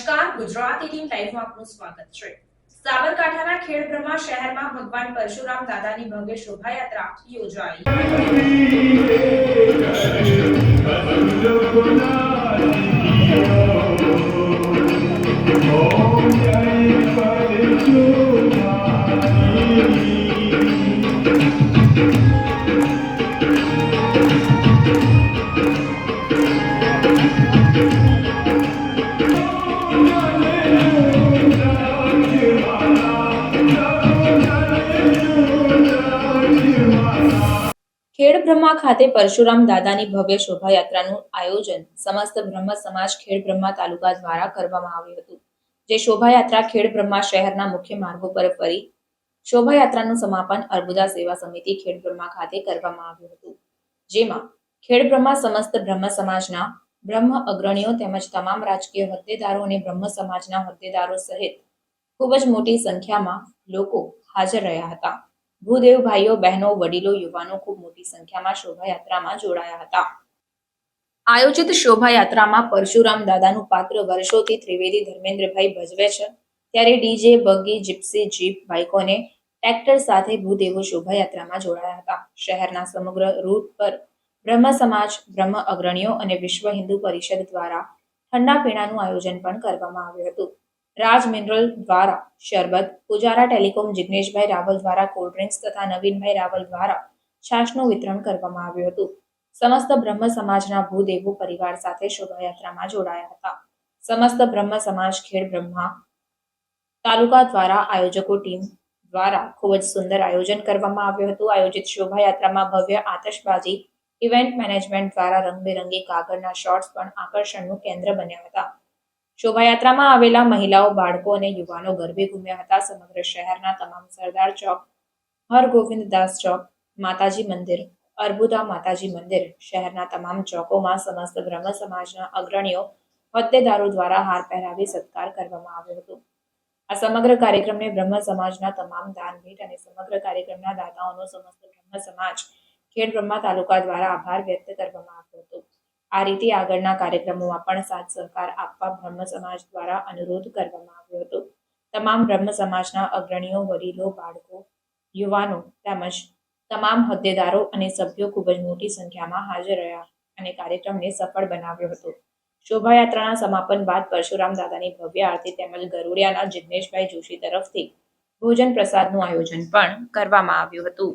નમસ્કાર, ગુજરાત એટીન લાઈવમાં આપનું સ્વાગત છે. સાબરકાંઠાના ખેડબ્રહ્મા શહેરમાં ભગવાન પરશુરામ દાદાની ભવ્ય શોભાયાત્રા યોજાઈ. ખેડબ્રહ્મા ખાતે પરશુરામ દાદાની ભવ્ય શોભાયાત્રાનું આયોજન સમસ્ત બ્રહ્મ સમાજ ખેડબ્રહ્મા તાલુકા દ્વારા કરવામાં આવ્યું હતું. જે શોભાયાત્રા ખેડબ્રહ્મા શહેરના મુખ્ય માર્ગો પર ફરી શોભાયાત્રાનું સમાપન અર્બુદા સેવા સમિતિ ખેડબ્રહ્મા ખાતે કરવામાં આવ્યું હતું. જેમાં ખેડબ્રહ્મા સમસ્ત બ્રહ્મ સમાજના બ્રહ્મ અગ્રણીઓ તેમજ તમામ રાજકીય હોદ્દેદારો અને બ્રહ્મ સમાજના હોદ્દેદારો સહિત ખૂબ જ મોટી સંખ્યામાં લોકો હાજર રહ્યા હતા. ભૂદેવ ભાઈઓ, બહેનો, વડીલો, યુવાનો ખૂબ મોટી સંખ્યામાં શોભાયાત્રામાં જોડાયા હતા. આયોજિત શોભાયાત્રામાં પરશુરામ દાદાનું પાત્ર વર્ષોથી ત્રિવેદી ધર્મેન્દ્રભાઈ ભજવે છે. ત્યારે ડીજે બગી, જીપ્સી, જીપ બાઇકોને ટ્રેક્ટર સાથે ભૂદેવો શોભાયાત્રામાં જોડાયા હતા. શહેરના સમગ્ર રૂટ પર બ્રહ્મ સમાજ, બ્રહ્મ અગ્રણીઓ અને વિશ્વ હિન્દુ પરિષદ દ્વારા ઠંડા પીણાનું આયોજન પણ કરવામાં આવ્યું હતું. રાજ મિનરલ દ્વારા શરબત, પુજારા ટેલિકોમ જિગ્નેશભાઈ રાવલ દ્વારા કોલ્ડ ડ્રિંક્સ તથા નવીનભાઈ રાવલ દ્વારા છાશનું વિતરણ કરવામાં આવ્યું હતું. સમસ્ત બ્રહ્મ સમાજના ભૂદેવો પરિવાર સાથે શોભાયાત્રામાં જોડાયા હતા. સમસ્ત બ્રહ્મ સમાજ ખેડ બ્રહ્મા તાલુકા દ્વારા આયોજકો ટીમ દ્વારા ખૂબ જ સુંદર આયોજન કરવામાં આવ્યું હતું. આયોજિત શોભાયાત્રામાં ભવ્ય આતશબાજી, ઇવેન્ટ મેનેજમેન્ટ દ્વારા રંગબેરંગી કાગળના શોર્ટ્સ પણ આકર્ષણનું કેન્દ્ર બન્યા હતા. શોભાયાત્રામાં આવેલા મહિલાઓ, બાળકો અને યુવાનો ગરબે ઘૂમ્યા હતા. સમગ્ર શહેરના તમામ સરદાર ચોક હરગોવિંદદાસ ચોક, માતાજી મંદિર, અર્બુદા માતાજી મંદિર, શહેરના તમામ ચોકોમાં સમસ્ત બ્રહ્મ સમાજના અગ્રણીઓ હોદ્દેદારો દ્વારા હાર પહેરાવી સત્કાર કરવામાં આવ્યો હતો. આ સમગ્ર કાર્યક્રમને બ્રહ્મ સમાજના તમામ દાન ભેટ અને સમગ્ર કાર્યક્રમના દાતાઓનો સમસ્ત બ્રહ્મ સમાજ ખેડ બ્રહ્મા તાલુકા દ્વારા આભાર વ્યક્ત કરવામાં આવ્યો. આ રીતે આગળના કાર્યક્રમોમાં પણ સાથ સહકાર આપવા બ્રહ્મ સમાજ દ્વારા અનુરોધ કરવામાં આવ્યો હતો. તમામ બ્રહ્મ સમાજના અગ્રણીઓ, વડીલો, બાળકો, યુવાનો તેમજ તમામ હોદ્દેદારો અને સભ્યો ખૂબ જ મોટી સંખ્યામાં હાજર રહ્યા અને કાર્યક્રમને સફળ બનાવ્યો હતો. શોભાયાત્રાના સમાપન બાદ પરશુરામ દાદાની ભવ્ય આરતી તેમજ ગરુડિયાના જિગ્નેશભાઈ જોશી તરફથી ભોજન પ્રસાદનું આયોજન પણ કરવામાં આવ્યું હતું.